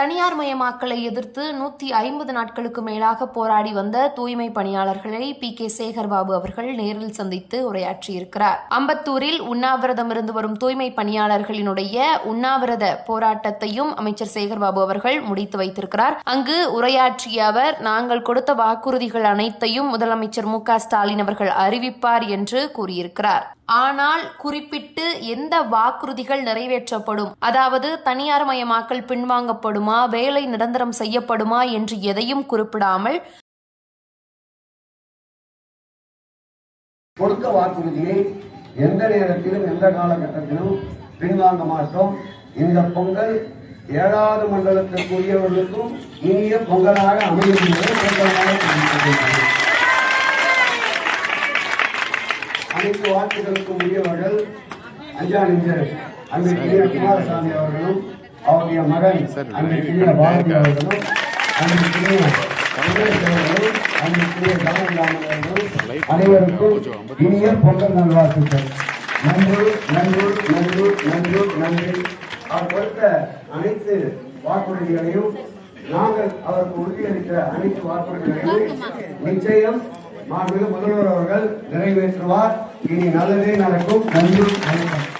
தனியார் மயமாக்கலை எதிர்த்து நூத்தி ஐம்பது நாட்களுக்கு மேலாக போராடி வந்த தூய்மை பணியாளர்களை பி கே சேகர்பாபு அவர்கள் நேரில் சந்தித்து உரையாற்றியிருக்கிறார். அம்பத்தூரில் உண்ணாவிரதம் இருந்து வரும் தூய்மை பணியாளர்களினுடைய உண்ணாவிரத போராட்டத்தையும் அமைச்சர் சேகர்பாபு அவர்கள் முடித்து வைத்திருக்கிறார். அங்கு உரையாற்றிய அவர் நாங்கள் கொடுத்த வாக்குறுதிகள் அனைத்தையும் முதலமைச்சர் மு க ஸ்டாலின் அவர்கள் அறிவிப்பார் என்று கூறியிருக்கிறார். ஆனால் குறிப்பிட்டு எந்த வாக்குறுதிகள் நிறைவேற்றப்படும்? அதாவது தனியார் மயமாக்கல் பின்வாங்கப்படுமா? வேலை நிரந்தரம் செய்யப்படுமா? என்று எதையும் குறிப்பிடாமல் கொடுத்த வாக்குறுதியை எந்த நேரத்திலும் எந்த காலகட்டத்திலும் பின்வாங்க மாட்டோம். இந்த பொங்கல் ஏழாவது மண்டலத்திற்குரியவர்களுக்கும் இனிய பொங்கலாக அமையும் அனைத்து வாக்குகளுக்கும் உரியவர்கள் அஞ்சானிஞ்சர் அன்றைய குமாரசாமி அவர்களும் அவருடைய மகன் அன்றைய பாரதி அவர்களும் அன்றைய அவர்களும் அன்றைய ஜானகிராமன் அவர்களும் அனைவருக்கும் இனிய பொங்கல் நல்வாழ்த்துக்கள். நன்றி நன்றி நன்றி நன்றி நன்றி. அவர் கொடுத்த அனைத்து வாக்குறுதிகளையும் நாங்கள் அவருக்கு உறுதியளித்த அனைத்து வாக்குறுதிகளையும் நிச்சயம் மாண்புமிகு முதல்வர் அவர்கள் நிறைவேற்றுவார். இனி நல்லதே நடக்கும். நன்றி வணக்கம்.